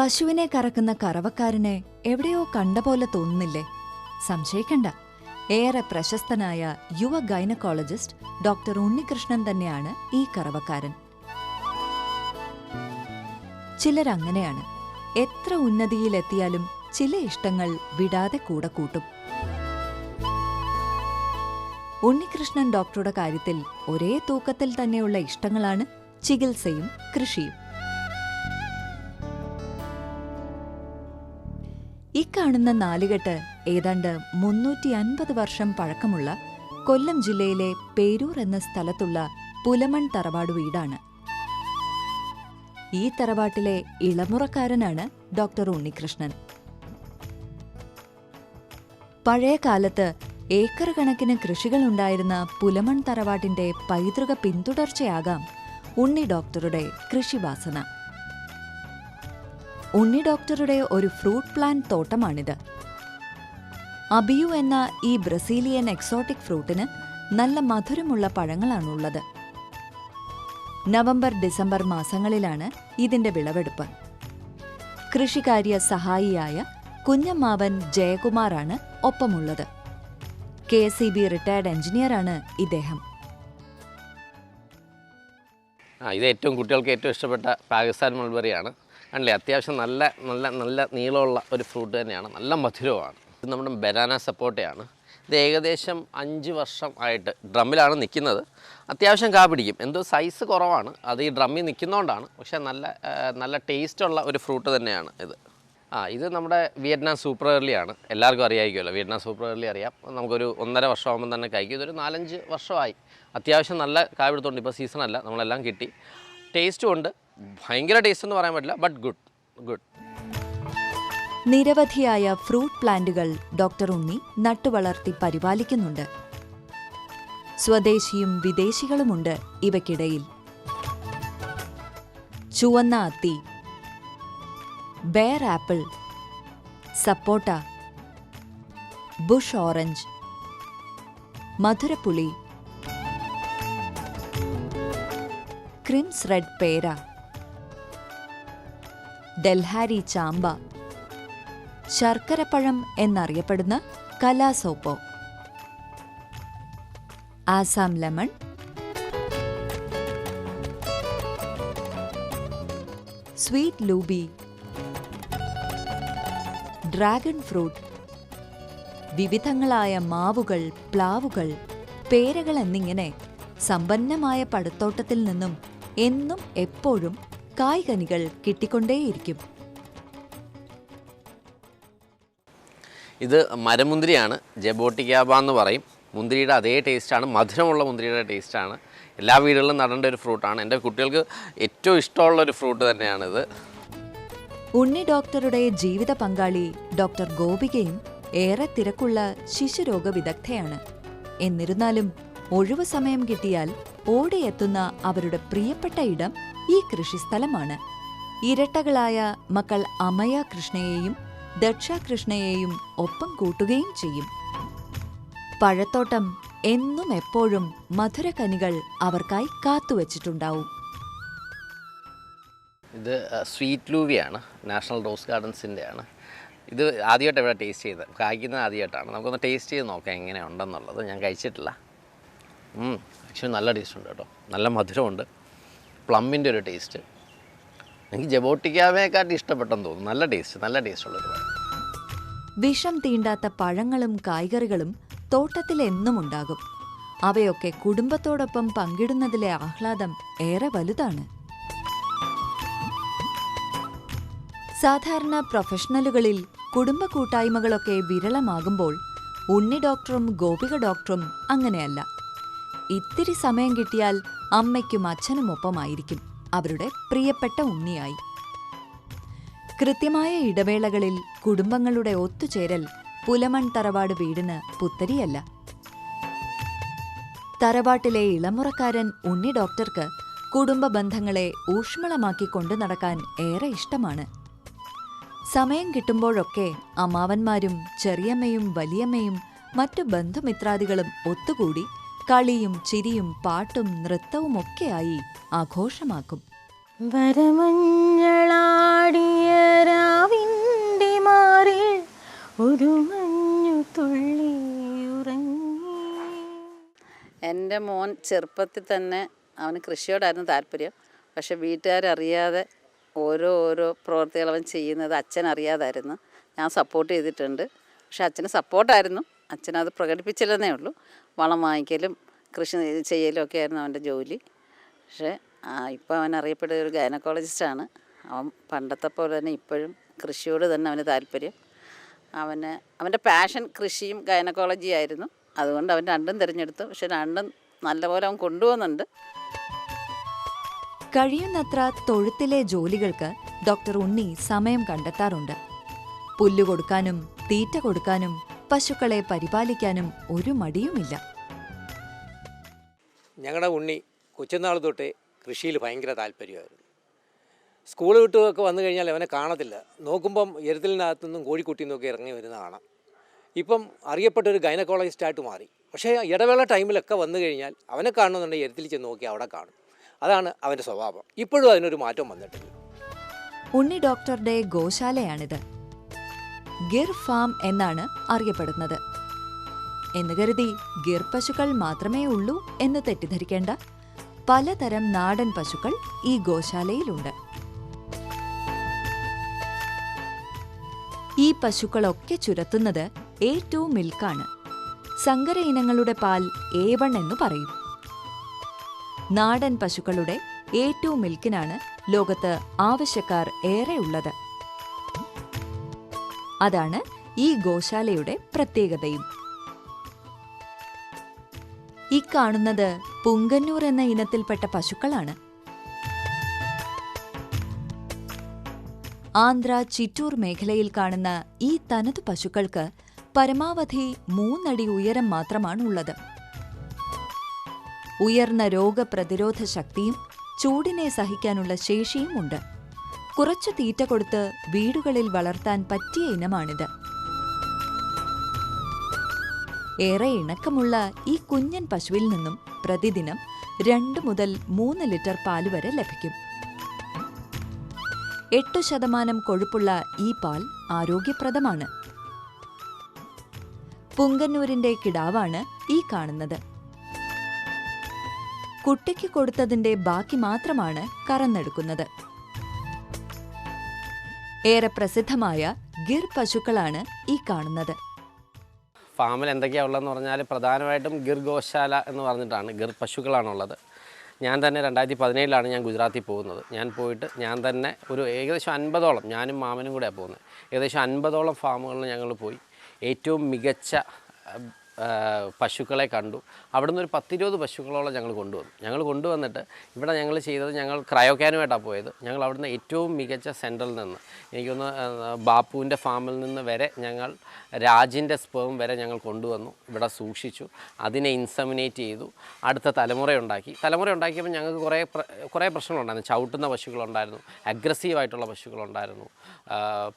പശുവിനെ കറക്കുന്ന കറവക്കാരനെ എവിടെയോ കണ്ട പോലെ തോന്നുന്നില്ലേ? സംശയിക്കണ്ട. ഏറെ പ്രശസ്തനായ യുവ ഗൈനക്കോളജിസ്റ്റ് ഡോക്ടർ ഉണ്ണികൃഷ്ണൻ തന്നെയാണ് ഈ കറവക്കാരൻ. ചിലരങ്ങനെയാണ്. എത്ര ഉന്നതിയിലെത്തിയാലും ചില ഇഷ്ടങ്ങൾ വിടാതെ കൂടെ കൂട്ടും. ഉണ്ണികൃഷ്ണൻ ഡോക്ടറുടെ കാര്യത്തിൽ ഒരേ തൂക്കത്തിൽ തന്നെയുള്ള ഇഷ്ടങ്ങളാണ് ചികിത്സയും കൃഷിയും. ഇക്കാണുന്ന നാലുകെട്ട് ഏതാണ്ട് മുന്നൂറ്റി അൻപത് വർഷം പഴക്കമുള്ള കൊല്ലം ജില്ലയിലെ പേരൂർ എന്ന സ്ഥലത്തുള്ള പുലമൺ തറവാട് വീടാണ്. ഈ തറവാട്ടിലെ ഇളമുറക്കാരനാണ് ഡോക്ടർ ഉണ്ണികൃഷ്ണൻ. പഴയ കാലത്ത് ഏക്കർ കണക്കിന് കൃഷികളുണ്ടായിരുന്ന പുലമൺ തറവാട്ടിന്റെ പൈതൃക പിന്തുടർച്ചയാകാം ഉണ്ണി ഡോക്ടറുടെ കൃഷിവാസന. ഉണ്ണി ഡോക്ടറുടെ ഒരു ഫ്രൂട്ട് പ്ലാന്റ് തോട്ടമാണിത്. അബിയു എന്ന ഈ ബ്രസീലിയൻ എക്സോട്ടിക് ഫ്രൂട്ടിന് നല്ല മധുരമുള്ള പഴങ്ങളാണുള്ളത്. നവംബർ ഡിസംബർ മാസങ്ങളിലാണ് ഇതിന്റെ വിളവെടുപ്പ്. കൃഷികാര്യ സഹായിയായ കുഞ്ഞമ്മാവൻ ജയകുമാറാണ് ഒപ്പമുള്ളത്. K S C B retired എഞ്ചിനീയറാണ് ഇദ്ദേഹം. ആ ഇത് ഏറ്റവും കുട്ടികൾക്ക് ഏറ്റവും ഇഷ്ടപ്പെട്ട പാകിസ്ഥാൻ മൾബറിയാണ് കണ്ടില്ലേ? അത്യാവശ്യം നല്ല നല്ല നല്ല നീളമുള്ള ഒരു ഫ്രൂട്ട് തന്നെയാണ്. നല്ല മധുരവുമാണ്. ഇത് നമ്മുടെ ബനാന സപ്പോട്ടയാണ്. ഇത് ഏകദേശം അഞ്ച് വർഷം ആയിട്ട് ഡ്രമ്മിലാണ് നിൽക്കുന്നത്. അത്യാവശ്യം കാ പിടിക്കും. എന്തോ സൈസ് കുറവാണ്. അത് ഈ ഡ്രമ്മിൽ നിൽക്കുന്നതുകൊണ്ടാണ് പക്ഷേ നല്ല നല്ല ടേസ്റ്റുള്ള ഒരു ഫ്രൂട്ട് തന്നെയാണ് ഇത്. ആ ഇത് നമ്മുടെ വിയറ്റ്നാം സൂപ്പർ ഏർലിയാണ് എല്ലാവർക്കും അറിയാമായിരിക്കുമല്ലോ വിയറ്റ്നാം സൂപ്പർ ഏർലി അറിയാം. നമുക്കൊരു ഒന്നര വർഷമാകുമ്പോൾ തന്നെ കഴിക്കും. ഇതൊരു നാലഞ്ച് വർഷമായി. അത്യാവശ്യം നല്ല കായ ഇപ്പോൾ സീസണല്ല നമ്മളെല്ലാം കിട്ടി. ടേസ്റ്റും ഉണ്ട്. ഭയങ്കര ടേസ്റ്റ് എന്ന് പറയാൻ പറ്റില്ല ബട്ട് ഗുഡ് ഗുഡ് നിരവധിയായ ഫ്രൂട്ട് പ്ലാന്റുകൾ ഡോക്ടർ ഉണ്ണി നട്ടുവളർത്തി പരിപാലിക്കുന്നുണ്ട്. സ്വദേശിയും വിദേശികളുമുണ്ട് ഇവയ്ക്കിടയിൽ. ചുവന്ന അത്തി ബെയർ ആപ്പിൾ സപ്പോട്ട ബുഷ് ഓറഞ്ച് മധുരപ്പുളി ക്രിംസ് റെഡ് പേര ഡെൽഹാരി ചാമ്പ. ശർക്കരപ്പഴം എന്നറിയപ്പെടുന്ന കലാസോപ്പോ. Assam lemon. Sweet ലൂബി. Dragon fruit. വിവിധങ്ങളായ മാവുകൾ പ്ലാവുകൾ പേരകൾ എന്നിങ്ങനെ സമ്പന്നമായ പടുത്തോട്ടത്തിൽ നിന്നും എന്നും എപ്പോഴും കായ്കനികൾ കിട്ടിക്കൊണ്ടേയിരിക്കും. ഇത് മരമുന്തിരിയാണ് ജബോട്ടിക്കാബ എന്ന് പറയും. മുന്തിരിയുടെ അതേ ടേസ്റ്റാണ് മധുരമുള്ള മുന്തിരിയുടെ ടേസ്റ്റാണ്. എല്ലാ വീടുകളിലും നടേണ്ട ഒരു ഫ്രൂട്ടാണ്. എന്റെ കുട്ടികൾക്ക് ഏറ്റവും ഇഷ്ടമുള്ള ഒരു ഫ്രൂട്ട് തന്നെയാണിത്. ഉണ്ണി ഡോക്ടറുടെ ജീവിത പങ്കാളി ഡോക്ടർ ഗോപികയും ഏറെ തിരക്കുള്ള ശിശുരോഗ വിദഗ്ധയാണ്. എന്നിരുന്നാലും ഒഴിവു സമയം കിട്ടിയാൽ ഓടിയെത്തുന്ന അവരുടെ പ്രിയപ്പെട്ട ഇടം ഈ കൃഷിസ്ഥലമാണ്. ഇരട്ടകളായ മക്കൾ അമയ കൃഷ്ണയെയും ദക്ഷ കൃഷ്ണയെയും ഒപ്പം കൂട്ടുകയും ചെയ്യും. പഴത്തോട്ടം എന്നും എപ്പോഴും മധുരകനികൾ അവർക്കായി കാത്തുവച്ചിട്ടുണ്ടാവും ഇത് സ്വീറ്റ് ലൂവിയാണ് നാഷണൽ റോസ് ഗാർഡൻസിന്റെ ആണ് ഇത് ആദ്യമായിട്ട് ഇവിടെ ടേസ്റ്റ് ചെയ്ത് കായ്ക്കുന്നത് ആദ്യമായിട്ടാണ്. നമുക്കൊന്ന് ടേസ്റ്റ് ചെയ്ത് നോക്കാം എങ്ങനെയുണ്ടെന്നുള്ളത്. ഞാൻ കഴിച്ചിട്ടില്ല. ആക്ച്വലി നല്ല ടേസ്റ്റ് ഉണ്ട് കേട്ടോ. നല്ല മധുരമുണ്ട്. പ്ലമ്മിന്റെ ഒരു ടേസ്റ്റ്. എനിക്ക് ജബോട്ടിക്കാവേക്കാട്ട് ഇഷ്ടപ്പെട്ടെന്ന് തോന്നുന്നു. നല്ല ടേസ്റ്റ് നല്ല ടേസ്റ്റ് ഉള്ളൊരു പഴം. വിഷം തീണ്ടാത്ത പഴങ്ങളും കായ്കറികളും തോട്ടത്തിൽ എന്നും ഉണ്ടാകും. അവയൊക്കെ കുടുംബത്തോടൊപ്പം പങ്കിടുന്നതിലെ ആഹ്ലാദം ഏറെ വലുതാണ്. സാധാരണ പ്രൊഫഷണലുകളിൽ കുടുംബ കൂട്ടായ്മകളൊക്കെ വിരളമാകുമ്പോൾ ഉണ്ണി ഡോക്ടറും ഗോപിക ഡോക്ടറും അങ്ങനെയല്ല. ഇത്തിരി സമയം കിട്ടിയാൽ അമ്മയ്ക്കും അച്ഛനും അച്ഛനുമൊപ്പമായിരിക്കും അവരുടെ പ്രിയപ്പെട്ട ഉണ്ണിയായി. കൃത്യമായ ഇടവേളകളിൽ കുടുംബങ്ങളുടെ ഒത്തുചേരൽ പുലമൺ തറവാട് വീടിന് പുത്തരിയല്ല. തറവാട്ടിലെ ഇളമുറക്കാരൻ ഉണ്ണി ഡോക്ടർക്ക് കുടുംബ ബന്ധങ്ങളെ ഊഷ്മളമാക്കി കൊണ്ടു നടക്കാൻ ഏറെ ഇഷ്ടമാണ്. സമയം കിട്ടുമ്പോഴൊക്കെ അമ്മാവന്മാരും ചെറിയമ്മയും വലിയമ്മയും മറ്റു ബന്ധുമിത്രാദികളും ഒത്തുകൂടി കളിയും ചിരിയും പാട്ടും നൃത്തവും നൃത്തവുമൊക്കെയായി ആഘോഷമാക്കും. വരമഞ്ഞളാടിയ രാവിന്റെ മാറിൽ ഒരു മഞ്ഞു തുള്ളി ഉറങ്ങി. എന്റെ മോൻ ചെറുപ്പത്തിൽ തന്നെ അവന് കൃഷിയോടായിരുന്നു താല്പര്യം. പക്ഷെ വീട്ടുകാരറിയാതെ ഓരോ ഓരോ പ്രവൃത്തികൾ അവൻ ചെയ്യുന്നത് അച്ഛൻ അറിയാതായിരുന്നു ഞാൻ സപ്പോർട്ട് ചെയ്തിട്ടുണ്ട്. പക്ഷെ അച്ഛന് സപ്പോർട്ടായിരുന്നു. അച്ഛനത് പ്രകടിപ്പിച്ചില്ലെന്നേ ഉള്ളൂ. വളം വാങ്ങിക്കലും കൃഷി ചെയ്യലും ഒക്കെ ആയിരുന്നു അവന്റെ ജോലി. പക്ഷേ ഇപ്പോൾ അവൻ അറിയപ്പെടുന്ന ഒരു ഗൈനക്കോളജിസ്റ്റാണ് അവൻ പണ്ടത്തെ പോലെ തന്നെ ഇപ്പോഴും കൃഷിയോട് തന്നെ അവന് താല്പര്യം. അവന് അവന്റെ പാഷൻ കൃഷിയും ഗൈനക്കോളജി ആയിരുന്നു. അതുകൊണ്ട് അവൻ രണ്ടും തിരഞ്ഞെടുത്തു. പക്ഷെ രണ്ടും നല്ലപോലെ അവൻ കൊണ്ടുപോകുന്നുണ്ട്. കഴിയുന്നത്ര തൊഴുത്തിലെ ജോലികൾക്ക് ഡോക്ടർ ഉണ്ണി സമയം കണ്ടെത്താറുണ്ട്. പുല്ല് കൊടുക്കാനും തീറ്റ കൊടുക്കാനും പശുക്കളെ പരിപാലിക്കാനും ഒരു മടിയുമില്ല. ഞങ്ങളുടെ ഉണ്ണി കൊച്ചുനാൾ തൊട്ടേ കൃഷിയിൽ ഭയങ്കര താല്പര്യമായിരുന്നു. സ്കൂൾ വിട്ടുമൊക്കെ വന്നു കഴിഞ്ഞാൽ അവനെ കാണത്തില്ല. നോക്കുമ്പം എരുത്തലിനകത്തുനിന്നും കോഴിക്കുട്ടി നിന്നൊക്കെ ഇറങ്ങി വരുന്ന കാണാം. ഇപ്പം അറിയപ്പെട്ട ഒരു ഗൈനക്കോളജിസ്റ്റായിട്ട് മാറി. പക്ഷേ ഇടവേള ടൈമിലൊക്കെ വന്നു കഴിഞ്ഞാൽ അവനെ കാണുന്നുണ്ടെങ്കിൽ എരുത്തിൽ ചെന്ന് നോക്കി അവിടെ കാണും. അതാണ് അവന്റെ സ്വഭാവം. ഇപ്പോഴും അതിനൊരു മാറ്റം വന്നിട്ടില്ല. ഉണ്ണി ഡോക്ടറുടെ ഗോശാലയാണിത്. ഗിർ ഫാം എന്നാണ് അറിയപ്പെടുന്നത്. എന്ന് കരുതി ഗിർ പശുക്കൾ മാത്രമേ ഉള്ളൂ എന്ന് തെറ്റിദ്ധരിക്കേണ്ട. പലതരം നാടൻ പശുക്കൾ ഈ ഗോശാലയിലുണ്ട്. ഈ പശുക്കളൊക്കെ ചുരത്തുന്നത് എ ടു മിൽക്കാണ്. സങ്കര ഇനങ്ങളുടെ പാൽ എ വൺ എന്നു പറയും. നാടൻ പശുക്കളുടെ എ ടു മിൽക്കിനാണ് ലോകത്ത് ആവശ്യക്കാർ ഏറെയുള്ളത്. അതാണ് ഈ ഗോശാലയുടെ പ്രത്യേകതയും. ഈ കാണുന്നത് പുങ്കന്നൂർ എന്ന ഇനത്തിൽപ്പെട്ട പശുക്കളാണ്. ആന്ധ്ര ചിറ്റൂർ മേഖലയിൽ കാണുന്ന ഈ തനതു പശുക്കൾക്ക് പരമാവധി മൂന്നടി ഉയരം മാത്രമാണുള്ളത് ഉയർന്ന രോഗപ്രതിരോധ ശക്തിയും ചൂടിനെ സഹിക്കാനുള്ള ശേഷിയും ഉണ്ട്. കുറച്ചു തീറ്റ കൊടുത്ത് വീടുകളിൽ വളർത്താൻ പറ്റിയ ഇനമാണിത്. ഏറെ ഇണക്കമുള്ള ഈ കുഞ്ഞൻ പശുവിൽ നിന്നും പ്രതിദിനം രണ്ട് മുതൽ മൂന്ന് ലിറ്റർ പാൽ വരെ ലഭിക്കും. എട്ടു ശതമാനം കൊഴുപ്പുള്ള ഈ പാൽ ആരോഗ്യപ്രദമാണ്. പുങ്കന്നൂരിന്റെ കിടാവാണ് ഈ കാണുന്നത്. കുട്ടിക്ക് കൊടുത്തതിന്റെ ബാക്കി മാത്രമാണ് കറന്നെടുക്കുന്നത്. ഏറെ പ്രസിദ്ധമായ ഗിർ പശുക്കളാണ് ഈ കാണുന്നത്. ഫാമിൽ എന്തൊക്കെയാണ് ഉള്ളതെന്ന് പറഞ്ഞാൽ പ്രധാനമായിട്ടും ഗിർ ഗോശാല എന്ന് പറഞ്ഞിട്ടാണ് ഗിർ പശുക്കളാണുള്ളത്. ഞാൻ തന്നെ രണ്ടായിരത്തി പതിനേഴിലാണ് ഞാൻ ഗുജറാത്തിൽ പോകുന്നത്. ഞാൻ പോയിട്ട് ഞാൻ തന്നെ ഒരു ഏകദേശം അൻപതോളം ഞാനും മാമനും കൂടെയാണ് പോകുന്നത്. ഏകദേശം അൻപതോളം ഫാമുകളിൽ ഞങ്ങൾ പോയി. ഏറ്റവും മികച്ച പശുക്കളെ കണ്ടു. അവിടുന്ന് ഒരു പത്തിരുപത് പശുക്കളോളം ഞങ്ങൾ കൊണ്ടുവന്നു. ഞങ്ങൾ കൊണ്ടുവന്നിട്ട് ഇവിടെ ഞങ്ങൾ ചെയ്തത് ഞങ്ങൾ ക്രയോക്യാനുമായിട്ടാണ് പോയത്. ഞങ്ങൾ അവിടുന്ന് ഏറ്റവും മികച്ച സെന്ററിൽ നിന്ന് എനിക്കൊന്ന് ബാപ്പുവിന്റെ ഫാമിൽ നിന്ന് വരെ ഞങ്ങൾ രാജിന്റെ സ്പേം വരെ ഞങ്ങൾ കൊണ്ടുവന്നു ഇവിടെ സൂക്ഷിച്ചു അതിനെ ഇൻസമിനേറ്റ് ചെയ്തു അടുത്ത തലമുറ ഉണ്ടാക്കി. തലമുറ ഉണ്ടാക്കിയപ്പോൾ ഞങ്ങൾക്ക് കുറേ കുറേ പ്രശ്നങ്ങളുണ്ടായിരുന്നു. ചവിട്ടുന്ന പശുക്കളുണ്ടായിരുന്നു അഗ്രസീവായിട്ടുള്ള പശുക്കളുണ്ടായിരുന്നു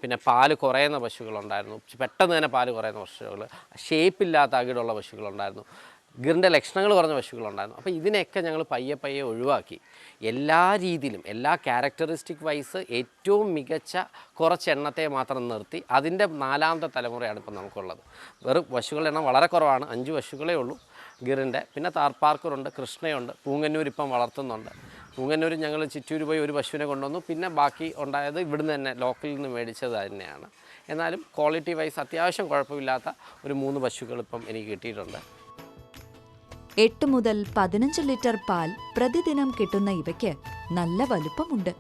പിന്നെ പാൽ കുറയുന്ന പശുക്കളുണ്ടായിരുന്നു പെട്ടെന്ന് തന്നെ പാൽ കുറയുന്ന പശുക്കൾ ഷേപ്പില്ലാത്ത അകിടുള്ള പശുക്കളുണ്ടായിരുന്നു. ഗിറിന്റെ ലക്ഷണങ്ങൾ പറഞ്ഞ പശുക്കളുണ്ടായിരുന്നു. അപ്പോൾ ഇതിനെയൊക്കെ ഞങ്ങൾ പയ്യെ പയ്യെ ഒഴിവാക്കി. എല്ലാ രീതിയിലും എല്ലാ ക്യാരക്ടറിസ്റ്റിക് വൈസ് ഏറ്റവും മികച്ച കുറച്ച് എണ്ണത്തെ മാത്രം നിർത്തി. അതിന്റെ നാലാമത്തെ തലമുറയാണ് ഇപ്പം നമുക്കുള്ളത്. വെറും പശുക്കളുടെ എണ്ണം വളരെ കുറവാണ്. അഞ്ച് പശുക്കളേ ഉള്ളൂ ഗിറിന്റെ. പിന്നെ താർപ്പാർക്കറുണ്ട് കൃഷ്ണയുണ്ട് പൂങ്ങന്നൂർ ഇപ്പം വളർത്തുന്നുണ്ട്. പൂങ്ങന്നൂർ ഞങ്ങൾ ചിറ്റൂർ പോയി ഒരു പശുവിനെ കൊണ്ടുവന്നു. പിന്നെ ബാക്കി ഉണ്ടായത് ഇവിടുന്ന് തന്നെ ലോക്കലിൽ നിന്ന് മേടിച്ചത് തന്നെയാണ്. എന്നാലും ക്വാളിറ്റി വൈസ് അത്യാവശ്യം കുഴപ്പമില്ലാത്ത ഒരു മൂന്ന് പശുക്കൾ ഇപ്പം എനിക്ക് കിട്ടിയിട്ടുണ്ട്. എട്ട് മുതൽ പതിനഞ്ച് ലിറ്റർ പാൽ പ്രതിദിനം കിട്ടുന്ന ഇവയ്ക്ക് നല്ല വലുപ്പമുണ്ട്.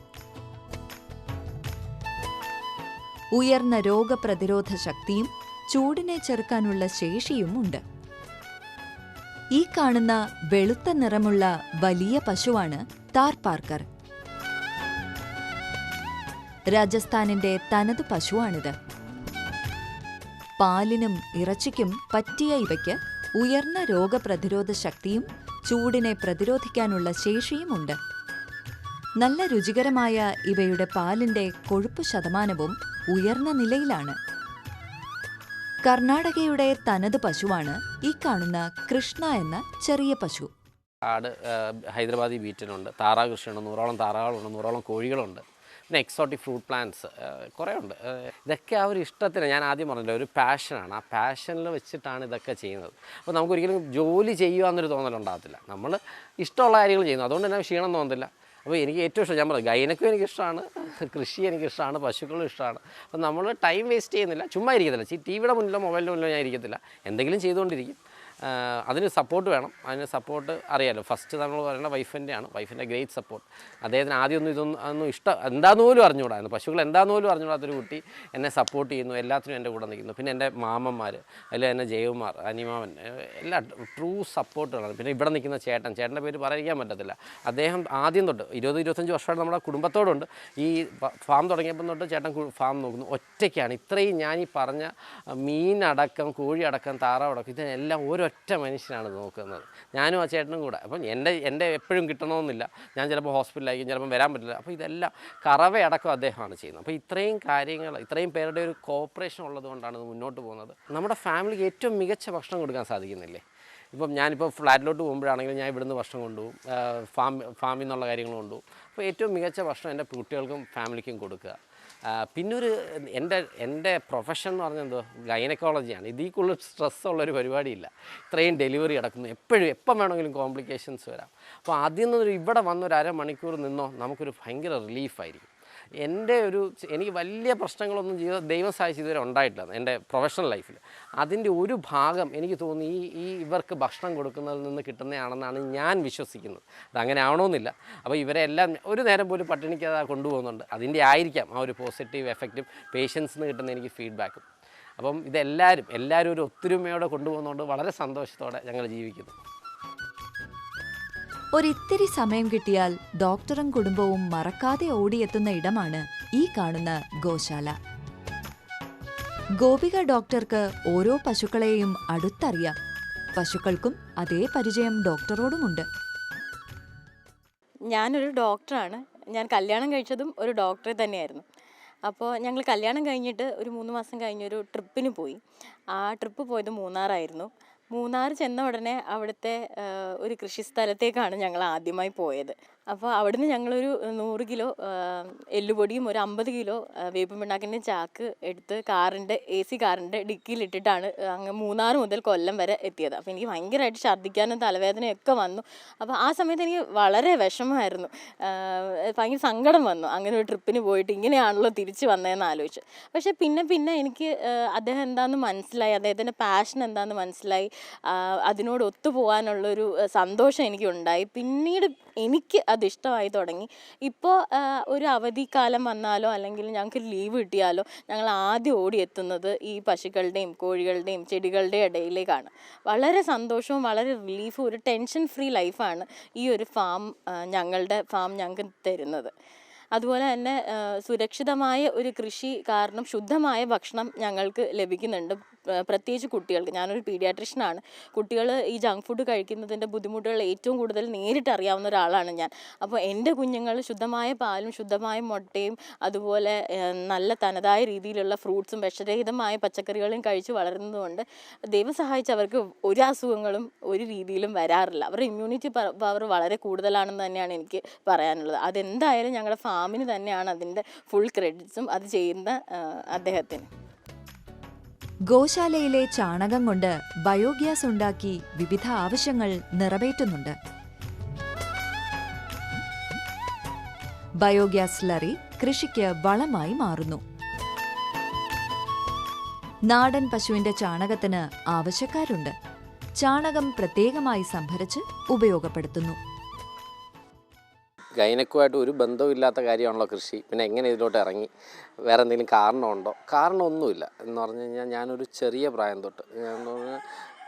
ഉയർന്ന രോഗപ്രതിരോധ ശക്തിയും ചൂടിനെ ചെറുക്കാനുള്ള ശേഷിയും ഉണ്ട്. ഈ കാണുന്ന വെളുത്ത നിറമുള്ള വലിയ പശുവാണ് താർപാർക്കർ രാജസ്ഥാനിന്റെ തനത് പശുവാണിത്. പാലിനും ഇറച്ചിക്കും പറ്റിയ ഇവയ്ക്ക് ഉയർന്ന രോഗപ്രതിരോധ ശക്തിയും ചൂടിനെ പ്രതിരോധിക്കാനുള്ള ശേഷിയുമുണ്ട്. നല്ല രുചികരമായ ഇവയുടെ പാലിന്റെ കൊഴുപ്പ് ശതമാനവും ഉയർന്ന നിലയിലാണ്. കർണാടകയുടെ തനത് പശുവാണ് ഈ കാണുന്ന കൃഷ്ണ എന്ന ചെറിയ പശു. ആട് ഹൈദരാബാദി ബീറ്റിനുണ്ട്. താറാ കൃഷിയുണ്ട് നൂറോളം താറാവുകളുണ്ട്. നൂറോളം കോഴികളുണ്ട്. പിന്നെ എക്സോട്ടിക് ഫ്രൂട്ട് പ്ലാന്റ്സ് കുറേ ഉണ്ട് ഇതൊക്കെ ആ ഒരു ഇഷ്ടത്തിന് ഞാൻ ആദ്യം പറഞ്ഞില്ല ഒരു പാഷനാണ് ആ പാഷനിൽ വെച്ചിട്ടാണ് ഇതൊക്കെ ചെയ്യുന്നത്. അപ്പോൾ നമുക്കൊരിക്കലും ജോലി ചെയ്യുക എന്നൊരു തോന്നലുണ്ടാകത്തില്ല നമ്മൾ ഇഷ്ടമുള്ള കാര്യങ്ങൾ ചെയ്യുന്നു. അതുകൊണ്ട് തന്നെ ക്ഷീണം തോന്നത്തില്ല. അപ്പോൾ എനിക്ക് ഏറ്റവും ഇഷ്ടം ഞാൻ പറഞ്ഞു ഗൈനക്കും എനിക്കിഷ്ടമാണ് കൃഷി എനിക്കിഷ്ടമാണ് പശുക്കളും ഇഷ്ടമാണ്. അപ്പോൾ നമ്മൾ ടൈം വേസ്റ്റ് ചെയ്യുന്നില്ല. ചുമ്മാ ഇരിക്കത്തില്ല. ടി വിയുടെ മുന്നിലോ മൊബൈലിന്റെ മുന്നിലോ ഞാൻ ഇരിക്കത്തില്ല. എന്തെങ്കിലും ചെയ്തുകൊണ്ടിരിക്കും. അതിന് സപ്പോർട്ട് വേണം. അതിന് സപ്പോർട്ട് അറിയാമല്ലോ ഫസ്റ്റ് നമ്മൾ പറയുന്ന വൈഫിന്റെയാണ് വൈഫിന്റെ ഗ്രേറ്റ് സപ്പോർട്ട് അദ്ദേഹത്തിന് ആദ്യമൊന്നും ഇതൊന്നും അതൊന്നും ഇഷ്ടം എന്താന്ന് പോലും അറിഞ്ഞുകൂടായിരുന്നു. പശുക്കൾ എന്താന്ന് പോലും അറിഞ്ഞുകൂടാത്തൊരു കുട്ടി എന്നെ സപ്പോർട്ട് ചെയ്യുന്നു. എല്ലാത്തിനും എന്റെ കൂടെ നിൽക്കുന്നു. പിന്നെ എന്റെ മാമന്മാർ അതിൽ എന്നെ ജയകുമാർ അനിമാവൻ ഏഹ് എല്ലാ ട്രൂ സപ്പോർട്ടുകളാണ് പിന്നെ ഇവിടെ നിൽക്കുന്ന ചേട്ടൻ. ചേട്ടന്റെ പേര് പറയാൻ പറ്റത്തില്ല. അദ്ദേഹം ആദ്യം തൊട്ട് ഇരുപത് ഇരുപത്തഞ്ച് വർഷമായിട്ട് നമ്മുടെ കുടുംബത്തോടുണ്ട്. ഈ ഫാം തുടങ്ങിയപ്പം തൊട്ട് ചേട്ടൻ ഫാം നോക്കുന്നു. ഒറ്റയ്ക്കാണ്. ഇത്രയും ഞാൻ ഈ പറഞ്ഞ മീനടക്കം കോഴിയടക്കം താറാവടക്കം ഇതിനെല്ലാം ഒരൊറ്റ മനുഷ്യനാണ് നോക്കുന്നത്. ഞാനും ആ ചേട്ടനും കൂടെ. അപ്പം എന്റെ എന്റെ എപ്പോഴും കിട്ടണമെന്നില്ല. ഞാൻ ചിലപ്പോൾ ഹോസ്പിറ്റലായിരിക്കും ചിലപ്പം വരാൻ പറ്റില്ല. അപ്പോൾ ഇതെല്ലാം കറവയടക്കം അദ്ദേഹമാണ് ചെയ്യുന്നത്. അപ്പോൾ ഇത്രയും കാര്യങ്ങൾ ഇത്രയും പേരുടെ ഒരു കോപ്പറേഷൻ ഉള്ളതുകൊണ്ടാണ് ഇത് മുന്നോട്ട് പോകുന്നത്. നമ്മുടെ ഫാമിലിക്ക് ഏറ്റവും മികച്ച ഭക്ഷണം കൊടുക്കാൻ സാധിക്കുന്നില്ലേ? ഇപ്പം ഞാനിപ്പോൾ ഫ്ലാറ്റിലോട്ട് പോകുമ്പോഴാണെങ്കിലും ഞാൻ ഇവിടുന്ന് ഭക്ഷണം കൊണ്ടുപോകും. ഫാം ഫാമിൽ നിന്നുള്ള കാര്യങ്ങൾ കൊണ്ടുപോകും. അപ്പോൾ ഏറ്റവും മികച്ച ഭക്ഷണം എന്റെ കുട്ടികൾക്കും ഫാമിലിക്കും കൊടുക്കുക. പിന്നൊരു എന്റെ എന്റെ പ്രൊഫഷൻ എന്ന് പറഞ്ഞാൽ എന്തോ ഗൈനക്കോളജിയാണ് ഇതിൽ കൂടുതൽ സ്ട്രെസ് ഉള്ളൊരു പരിപാടിയില്ല. ഇത്രയും ഡെലിവറി നടക്കുന്നു. എപ്പോഴും എപ്പം വേണമെങ്കിലും കോംപ്ലിക്കേഷൻസ് വരാം. അപ്പോൾ അതിൽ നിന്നൊരു ഇവിടെ വന്നൊരു അരമണിക്കൂർ നിന്നോ നമുക്കൊരു ഭയങ്കര റിലീഫായിരിക്കും എന്റെ ഒരു എനിക്ക് വലിയ പ്രശ്നങ്ങളൊന്നും ജീവിത ദൈവം സഹായിച്ച് ഇതുവരെ ഉണ്ടായിട്ടില്ല എന്റെ പ്രൊഫഷണൽ ലൈഫിൽ അതിന്റെ ഒരു ഭാഗം എനിക്ക് തോന്നി ഈ ഈ ഇവർക്ക് ഭക്ഷണം കൊടുക്കുന്നതിൽ നിന്ന് കിട്ടുന്നതാണെന്നാണ് ഞാൻ വിശ്വസിക്കുന്നത്. അതങ്ങനെ ആവണമെന്നില്ല അപ്പോൾ ഇവരെ എല്ലാം ഒരു നേരം പോലും പട്ടിണിക്കാതെ കൊണ്ടുപോകുന്നുണ്ട്. അതിന്റെ ആയിരിക്കാം ആ ഒരു പോസിറ്റീവ് എഫക്റ്റും പേഷ്യൻസിൽ നിന്ന് കിട്ടുന്ന എനിക്ക് ഫീഡ്ബാക്കും അപ്പം ഇതെല്ലാവരും എല്ലാവരും ഒരു ഒത്തൊരുമയോടെ കൊണ്ടുപോകുന്നതുകൊണ്ട് വളരെ സന്തോഷത്തോടെ ഞങ്ങൾ ജീവിക്കുന്നു. ഒരിത്തിരി സമയം കിട്ടിയാൽ ഡോക്ടറും കുടുംബവും മറക്കാതെ ഓടിയെത്തുന്ന ഇടമാണ് ഈ കാണുന്ന ഗോശാല. ഗോപിക ഡോക്ടർക്ക് ഓരോ പശുക്കളെയും അടുത്തറിയാം. പശുക്കൾക്കും അതേ പരിചയം ഡോക്ടറോടുമുണ്ട്. ഞാനൊരു ഡോക്ടറാണ്. ഞാൻ കല്യാണം കഴിച്ചതും ഒരു ഡോക്ടറെ തന്നെയായിരുന്നു. അപ്പോൾ ഞങ്ങൾ കല്യാണം കഴിഞ്ഞിട്ട് ഒരു മൂന്ന് മാസം കഴിഞ്ഞൊരു ട്രിപ്പിന് പോയി. ആ ട്രിപ്പ് പോയത് മൂന്നാറായിരുന്നു. മൂന്നാർ ചെന്ന ഉടനെ അവിടുത്തെ ഒരു കൃഷി സ്ഥലത്തേക്കാണ് ഞങ്ങൾ ആദ്യമായി പോയത്. അപ്പോൾ അവിടുന്ന് ഞങ്ങളൊരു നൂറ് കിലോ എല്ലുപൊടിയും ഒരു അമ്പത് കിലോ വേപ്പും പിണ്ണാക്കിന്റെ ചാക്ക് എടുത്ത് കാറിന്റെ എ സി കാറിന്റെ ഡിക്കിയിലിട്ടിട്ടാണ് അങ്ങ് മൂന്നാർ മുതൽ കൊല്ലം വരെ എത്തിയത്. അപ്പോൾ എനിക്ക് ഭയങ്കരമായിട്ട് ഛർദ്ദിക്കാനും തലവേദനയൊക്കെ വന്നു. അപ്പോൾ ആ സമയത്ത് എനിക്ക് വളരെ വിഷമമായിരുന്നു. ഭയങ്കര സങ്കടം വന്നു. അങ്ങനെ ഒരു ട്രിപ്പിന് പോയിട്ട് ഇങ്ങനെയാണല്ലോ തിരിച്ചു വന്നതെന്ന് ആലോചിച്ചു. പക്ഷേ പിന്നെ പിന്നെ എനിക്ക് അദ്ദേഹം എന്താണെന്ന് മനസ്സിലായി അദ്ദേഹത്തിന്റെ പാഷൻ എന്താണെന്ന് മനസ്സിലായി. അതിനോട് ഒത്തുപോകാനുള്ളൊരു സന്തോഷം എനിക്കുണ്ടായി. പിന്നീട് എനിക്ക് അത് ഇഷ്ടമായി തുടങ്ങി. ഇപ്പോൾ ഒരു അവധിക്കാലം വന്നാലോ അല്ലെങ്കിൽ ഞങ്ങൾക്ക് ലീവ് കിട്ടിയാലോ ഞങ്ങൾ ആദ്യം ഓടിയെത്തുന്നത് ഈ പശുക്കളുടെയും കോഴികളുടെയും ചെടികളുടെയും ഇടയിലേക്കാണ്. വളരെ സന്തോഷവും വളരെ റിലീഫും ഒരു ടെൻഷൻ ഫ്രീ ലൈഫാണ് ഈ ഒരു ഫാം ഞങ്ങളുടെ ഫാം ഞങ്ങൾക്ക് തരുന്നത്. അതുപോലെ തന്നെ സുരക്ഷിതമായ ഒരു കൃഷി കാരണം ശുദ്ധമായ ഭക്ഷണം ഞങ്ങൾക്ക് ലഭിക്കുന്നുണ്ട്. പ്രത്യേകിച്ച് കുട്ടികൾക്ക് ഞാനൊരു പീഡിയാട്രിഷ്യനാണ്. കുട്ടികൾ ഈ ജങ്ക് ഫുഡ് കഴിക്കുന്നതിന്റെ ബുദ്ധിമുട്ടുകൾ ഏറ്റവും കൂടുതൽ നേരിട്ട് അറിയാവുന്ന ഒരാളാണ് ഞാൻ. അപ്പോൾ എന്റെ കുഞ്ഞുങ്ങൾ ശുദ്ധമായ പാലും ശുദ്ധമായ മുട്ടയും അതുപോലെ നല്ല തനതായ രീതിയിലുള്ള ഫ്രൂട്ട്സും വിഷരഹിതമായ പച്ചക്കറികളും കഴിച്ച് വളരുന്നതുകൊണ്ട് ദൈവം സഹായിച്ച് അവർക്ക് ഒരു അസുഖങ്ങളും ഒരു രീതിയിലും വരാറില്ല. അവരുടെ ഇമ്മ്യൂണിറ്റി പവർ വളരെ കൂടുതലാണെന്ന് തന്നെയാണ് എനിക്ക് പറയാനുള്ളത്. അതെന്തായാലും ഞങ്ങളുടെ ഫാമിന് തന്നെയാണ് അതിന്റെ ഫുൾ ക്രെഡിറ്റ്സും അത് ചെയ്യുന്ന അദ്ദേഹത്തിന്. ഗോശാലയിലെ ചാണകം കൊണ്ട് ബയോഗ്യാസ് ഉണ്ടാക്കി വിവിധ ആവശ്യങ്ങൾ നിറവേറ്റുന്നുണ്ട്. ബയോഗ്യാസ് സ്ലറി കൃഷിക്ക് വളമായി മാറുന്നു. നാടൻ പശുവിന്റെ ചാണകത്തിന് ആവശ്യക്കാരുണ്ട്. ചാണകം പ്രത്യേകമായി സംഭരിച്ച് ഉപയോഗപ്പെടുത്തുന്നു. ഗൈനക്കുമായിട്ട് ഒരു ബന്ധവുമില്ലാത്ത കാര്യമാണല്ലോ കൃഷി. പിന്നെ എങ്ങനെ ഇതിലോട്ട് ഇറങ്ങി? വേറെ എന്തെങ്കിലും കാരണമുണ്ടോ? കാരണമൊന്നുമില്ല. എന്ന് പറഞ്ഞു കഴിഞ്ഞാൽ ഞാനൊരു ചെറിയ പ്രായം തൊട്ട് ഞാൻ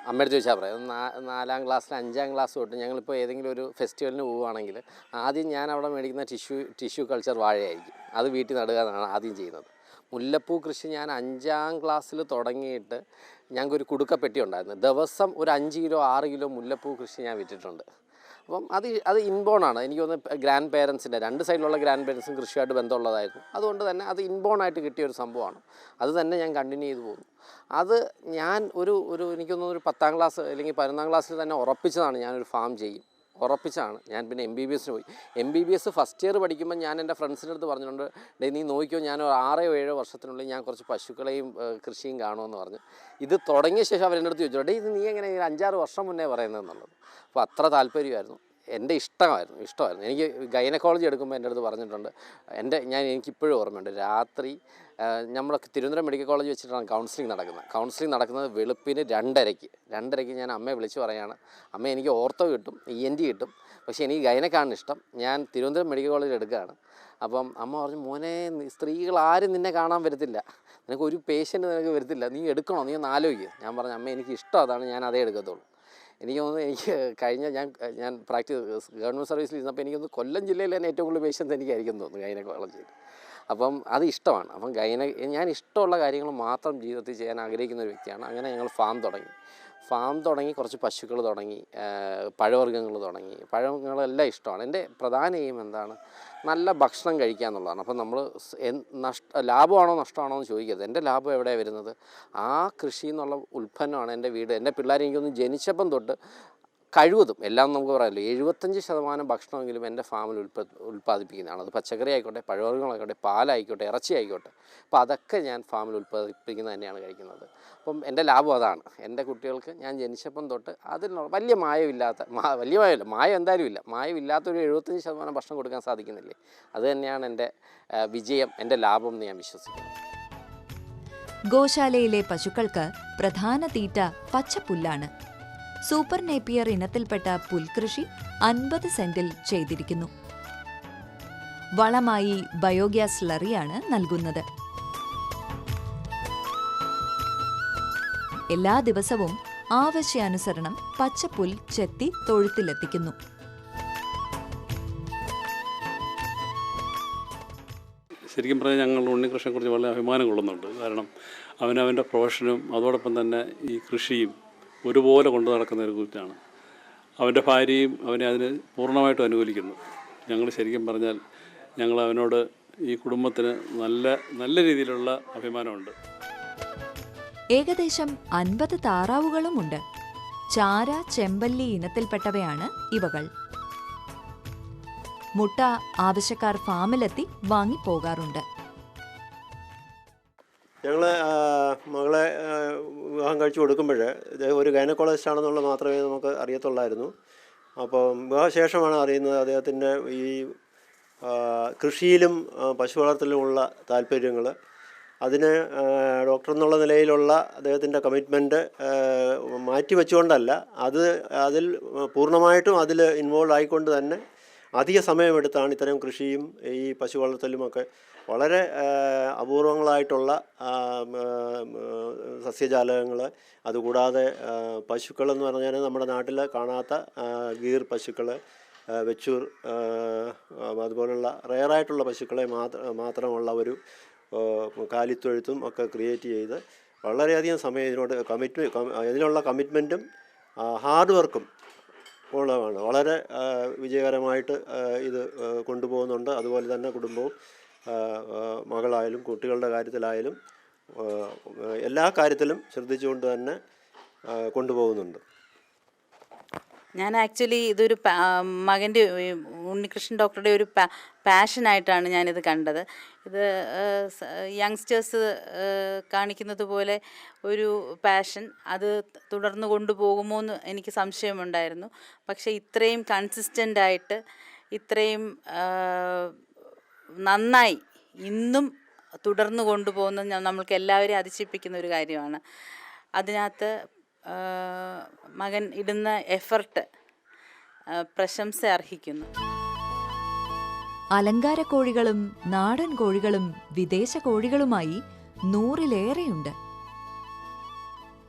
അമ്മയുടെ ചോദിച്ചാൽ പറയാം. നാലാം ക്ലാസ്സിൽ അഞ്ചാം ക്ലാസ് തൊട്ട് ഞങ്ങളിപ്പോൾ ഏതെങ്കിലും ഒരു ഫെസ്റ്റിവലിന് പോവുകയാണെങ്കിൽ ആദ്യം ഞാൻ അവിടെ മേടിക്കുന്ന ടിഷ്യൂ ടിഷ്യൂ കൾച്ചർ വാഴയായിരിക്കും. അത് വീട്ടിൽ നടുക എന്നാണ് ആദ്യം ചെയ്യുന്നത്. മുല്ലപ്പൂ കൃഷി ഞാൻ അഞ്ചാം ക്ലാസ്സിൽ തുടങ്ങിയിട്ട് ഞങ്ങൾക്കൊരു കുടുക്കപ്പെട്ടി ഉണ്ടായിരുന്നു. ദിവസം ഒരു അഞ്ച് കിലോ ആറ് കിലോ മുല്ലപ്പൂ കൃഷി ഞാൻ വിറ്റിട്ടുണ്ട്. അപ്പം അത് അത് ഇൻബോൺ ആണ്. എനിക്ക് തോന്നുന്നു ഗ്രാൻഡ് പേരൻസിന്റെ രണ്ട് സൈഡിലുള്ള ഗ്രാൻഡ് പേരൻസും കൃഷിയായിട്ട് ബന്ധമുള്ളതായിരുന്നു. അതുകൊണ്ട് തന്നെ അത് ഇൻബോൺ ആയിട്ട് കിട്ടിയ ഒരു സംഭവമാണ്. അത് തന്നെ ഞാൻ കണ്ടിന്യൂ ചെയ്തു പോകുന്നു. അത് ഞാൻ ഒരു ഒരു എനിക്കൊന്നും ഒരു പത്താം ക്ലാസ് അല്ലെങ്കിൽ പതിനൊന്നാം ക്ലാസ്സിൽ തന്നെ ഉറപ്പിച്ചതാണ് ഞാനൊരു ഫാം ചെയ്യും. ഉറപ്പിച്ചാണ്. ഞാൻ പിന്നെ എം ബി ബി എസിന് പോയി. M B B S first year പഠിക്കുമ്പോൾ ഞാൻ എന്റെ ഫ്രണ്ട്സിന്റെ അടുത്ത് പറഞ്ഞിട്ടുണ്ട് ഡേ നീ നോക്കിയോ ഞാൻ ആറോ ഏഴോ വർഷത്തിനുള്ളിൽ ഞാൻ കുറച്ച് പശുക്കളെയും കൃഷിയും കാണുമെന്ന് പറഞ്ഞു. ഇത് തുടങ്ങിയ ശേഷം അവരെന്റെ അടുത്ത് ചോദിച്ചു ഡേ ഇത് നീ എങ്ങനെ അഞ്ചാറ് വർഷം മുന്നേ പറയുന്നത് എന്നുള്ളത് അപ്പോൾ അത്ര താല്പര്യമായിരുന്നു. എന്റെ ഇഷ്ടമായിരുന്നു ഇഷ്ടമായിരുന്നു. എനിക്ക് ഗൈനക്കോളജി എടുക്കുമ്പോൾ എന്റെ അടുത്ത് പറഞ്ഞിട്ടുണ്ട്. എന്റെ ഞാൻ എനിക്കിപ്പോഴും ഓർമ്മയുണ്ട്. രാത്രി നമ്മളൊക്കെ തിരുവനന്തപുരം മെഡിക്കൽ കോളേജ് വെച്ചിട്ടാണ് കൗൺസിലിംഗ് നടക്കുന്നത്. കൗൺസിലിംഗ് നടക്കുന്നത് വെളുപ്പിന് രണ്ടരയ്ക്ക്. രണ്ടരയ്ക്ക് ഞാൻ അമ്മയെ വിളിച്ച് പറയാണ് അമ്മ എനിക്ക് ഓർത്തോ കിട്ടും ഇ എൻ ടി കിട്ടും. പക്ഷേ എനിക്ക് ഗൈനക്കാണ് ഇഷ്ടം. ഞാൻ തിരുവനന്തപുരം മെഡിക്കൽ കോളേജിൽ എടുക്കുകയാണ്. അപ്പം അമ്മ പറഞ്ഞു മോനെ സ്ത്രീകൾ ആരും നിന്നെ കാണാൻ വരത്തില്ല. നിനക്ക് ഒരു പേഷ്യന്റ് നിനക്ക് വരത്തില്ല. നീ എടുക്കണോ? നീ ഒന്ന് ആലോചിക്കുക ഞാൻ പറഞ്ഞു അമ്മ എനിക്ക് ഇഷ്ടം അതാണ്. ഞാൻ അതേ എടുക്കത്തുള്ളൂ. എനിക്ക് തോന്നുന്നു എനിക്ക് കഴിഞ്ഞ ഞാൻ ഞാൻ പ്രാക്ടീസ് ഗവൺമെന്റ് സർവീസിൽ ഇരുന്നപ്പോൾ എനിക്കൊന്ന് കൊല്ലം ജില്ലയിൽ തന്നെ ഏറ്റവും കൂടുതൽ പേഷ്യൻസ് എനിക്കായിരിക്കും തോന്നുന്നു ഗൈനക്കോളജിയിൽ അപ്പം അത് ഇഷ്ടമാണ്. അപ്പം ഗൈന ഞാൻ ഇഷ്ടമുള്ള കാര്യങ്ങൾ മാത്രം ജീവിതത്തിൽ ചെയ്യാൻ ആഗ്രഹിക്കുന്ന ഒരു വ്യക്തിയാണ്. അങ്ങനെ ഞങ്ങൾ ഫാം തുടങ്ങി. ഫാം തുടങ്ങി കുറച്ച് പശുക്കൾ തുടങ്ങി പഴവർഗങ്ങൾ തുടങ്ങി. പഴങ്ങളെല്ലാം ഇഷ്ടമാണ്. എന്റെ പ്രധാന എയിം എന്താണ്? നല്ല ഭക്ഷണം കഴിക്കുക എന്നുള്ളതാണ്. അപ്പം നമ്മൾ നഷ്ട ലാഭമാണോ നഷ്ടമാണോ എന്ന് ചോദിക്കരുത്. എന്റെ ലാഭം എവിടെയാണ് വരുന്നത്? ആ കൃഷി എന്നുള്ള ഉൽപ്പന്നമാണ് എന്റെ വീട്. എന്റെ പിള്ളേർ എനിക്കൊന്ന് ജനിച്ചപ്പം തൊട്ട് കഴിവതും എല്ലാം നമുക്ക് പറയാമല്ലോ എഴുപത്തഞ്ച് ശതമാനം ഭക്ഷണമെങ്കിലും എന്റെ ഫാമിൽ ഉൽപ്പ ഉൽപ്പാദിപ്പിക്കുന്നതാണ് അത് പച്ചക്കറി ആയിക്കോട്ടെ പഴവർഗങ്ങളായിക്കോട്ടെ പാലായിക്കോട്ടെ ഇറച്ചി ആയിക്കോട്ടെ. അപ്പോൾ അതൊക്കെ ഞാൻ ഫാമിൽ ഉൽപ്പാദിപ്പിക്കുന്നത് തന്നെയാണ് കഴിക്കുന്നത്. അപ്പം എന്റെ ലാഭം അതാണ്. എന്റെ കുട്ടികൾക്ക് ഞാൻ ജനിച്ചപ്പം തൊട്ട് അതിനുള്ള വലിയ മായമില്ലാത്ത മാ വലിയ മായമില്ല മായ എന്തായാലും ഇല്ല. മായമില്ലാത്തൊരു എഴുപത്തഞ്ച് ശതമാനം ഭക്ഷണം കൊടുക്കാൻ സാധിക്കുന്നില്ലേ? അത് തന്നെയാണ് എന്റെ വിജയം എന്റെ ലാഭം എന്ന് ഞാൻ വിശ്വസിക്കുന്നത് ഗോശാലയിലെ പശുക്കൾക്ക് പ്രധാന തീറ്റ പച്ചപ്പുല്ലാണ്. സൂപ്പർ നേപ്പിയർ ഇനത്തിൽപ്പെട്ട പുൽകൃഷി അൻപത് സെന്റിൽ ചെയ്തിരിക്കുന്നു. വളമായി ബയോഗ്യാസ് ലറിയാണ് നൽകുന്നത്. എല്ലാ ദിവസവും ആവശ്യാനുസരണം പച്ചപ്പുൽ ചെത്തി തൊഴുത്തിലെത്തിക്കുന്നു. ശരിക്കും പറഞ്ഞാൽ ഞങ്ങൾ ഉണ്ണികൃഷ്ണനെക്കുറിച്ച് വളരെ അഭിമാനം കൊള്ളുന്നുണ്ട്. കാരണം അവനവന്റെ പ്രൊഫഷനും അതോടൊപ്പം തന്നെ ഈ കൃഷിയും ഒരുപോലെ കൊണ്ടു നടക്കുന്ന ഒരു കുറ്റാണ് അവന്റെ ഭാര്യയും അവനെ അതിന് പൂർണമായിട്ടും അനുകൂലിക്കുന്നു. ഞങ്ങൾ ശരിക്കും പറഞ്ഞാൽ ഞങ്ങൾ അവനോട് ഈ കുടുംബത്തിന് നല്ല നല്ല രീതിയിലുള്ള അഭിമാനമുണ്ട്. ഏകദേശം അൻപത് താറാവുകളുമുണ്ട്. ചാര ചെമ്പല്ലി ഇനത്തിൽപ്പെട്ടവയാണ് ഇവകൾ. മുട്ട ആവശ്യക്കാർ ഫാമിലെത്തി വാങ്ങിപ്പോകാറുണ്ട്. ഞങ്ങൾ മകളെ വിവാഹം കഴിച്ചു കൊടുക്കുമ്പോൾ ഇത് ഒരു ഗൈനക്കോളജിസ്റ്റ് ആണെന്നുള്ളത് മാത്രമേ നമുക്ക് അറിയത്തുള്ളായിരുന്നു. അപ്പം വിവാഹശേഷമാണ് അറിയുന്നത് അദ്ദേഹത്തിന്റെ ഈ കൃഷിയിലും പശു വളർത്തലുമുള്ള താല്പര്യങ്ങൾ അതിന് ഡോക്ടർ എന്നുള്ള നിലയിലുള്ള അദ്ദേഹത്തിന്റെ കമ്മിറ്റ്മെന്റ് മാറ്റി വെച്ചുകൊണ്ടല്ല അത് അതിൽ പൂർണമായിട്ടും അതിൽ ഇൻവോൾവ് ആയിക്കൊണ്ട് തന്നെ അധിക സമയമെടുത്താണ് ഇത്തരം കൃഷിയും ഈ പശു വളർത്തലുമൊക്കെ വളരെ അപൂർവങ്ങളായിട്ടുള്ള സസ്യജാലകങ്ങൾ അതുകൂടാതെ പശുക്കളെന്ന് പറഞ്ഞാൽ നമ്മുടെ നാട്ടിൽ കാണാത്ത ഗീർ പശുക്കൾ വെച്ചൂർ അതുപോലുള്ള റെയറായിട്ടുള്ള പശുക്കളെ മാത്രം മാത്രമുള്ള ഒരു കാലിത്തൊഴുത്തും ഒക്കെ ക്രിയേറ്റ് ചെയ്ത് വളരെയധികം സമയം ഇതിനോട് കമ്മിറ്റ് ഇതിനുള്ള കമ്മിറ്റ്മെന്റും ഹാർഡ് വർക്കും ഉള്ളതാണ്. വളരെ വിജയകരമായിട്ട് ഇത് കൊണ്ടുപോകുന്നുണ്ട്. അതുപോലെ തന്നെ കുടുംബവും മകളായാലും കുട്ടികളുടെ കാര്യത്തിലായാലും എല്ലാ കാര്യത്തിലും ശ്രദ്ധിച്ചുകൊണ്ട് തന്നെ കൊണ്ടുപോകുന്നുണ്ട്. ഞാൻ ആക്ച്വലി ഇതൊരു മകന്റെ ഉണ്ണികൃഷ്ണൻ ഡോക്ടറുടെ ഒരു പാഷനായിട്ടാണ് ഞാനിത് കണ്ടത്. ഇത് യങ്സ്റ്റേഴ്സ് കാണിക്കുന്നത് പോലെ ഒരു പാഷൻ അത് തുടർന്ന് കൊണ്ടുപോകുമോ എന്ന് എനിക്ക് സംശയമുണ്ടായിരുന്നു. പക്ഷേ ഇത്രയും കൺസിസ്റ്റന്റായിട്ട് ഇത്രയും നന്നായി ഇന്നും തുടർന്ന് കൊണ്ടുപോകുന്നത് ഞാൻ- നമ്മൾക്ക് എല്ലാവരെയും അതിശയിപ്പിക്കുന്ന ഒരു കാര്യമാണ്. അതിനകത്ത് മകൻ ഇടുന്ന എഫർട്ട് പ്രശംസ അർഹിക്കുന്നു. അലങ്കാര കോഴികളും നാടൻ കോഴികളും വിദേശ കോഴികളുമായി നൂറിലേറെയുണ്ട്.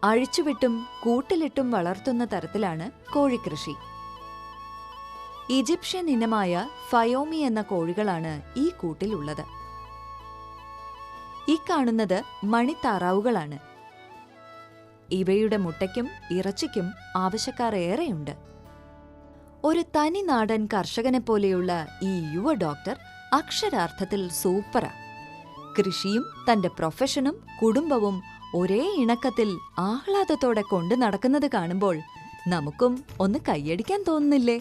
അഴിച്ചുവിട്ടും കൂട്ടിലിട്ടും വളർത്തുന്ന തരത്തിലാണ് കോഴിക്കൃഷി. ഈജിപ്ഷ്യൻ ഇനമായ ഫയോമി എന്ന കോഴികളാണ് ഈ കൂട്ടിലുള്ളത്. ഈ കാണുന്നത് മണിത്താറാവുകളാണ്. ഇവയുടെ മുട്ടയ്ക്കും ഇറച്ചിക്കും ആവശ്യക്കാർ ഏറെയുണ്ട് ഒരു തനി നാടൻ കർഷകനെ പോലെയുള്ള ഈ യുവ ഡോക്ടർ അക്ഷരാർത്ഥത്തിൽ സൂപ്പറാ. കൃഷിയും തന്റെ പ്രൊഫഷനും കുടുംബവും ഒരേ ഇണക്കത്തിൽ ആഹ്ലാദത്തോടെ കൊണ്ടു നടക്കുന്നത് കാണുമ്പോൾ നമുക്കും ഒന്ന് കൈയടിക്കാൻ തോന്നുന്നില്ലേ?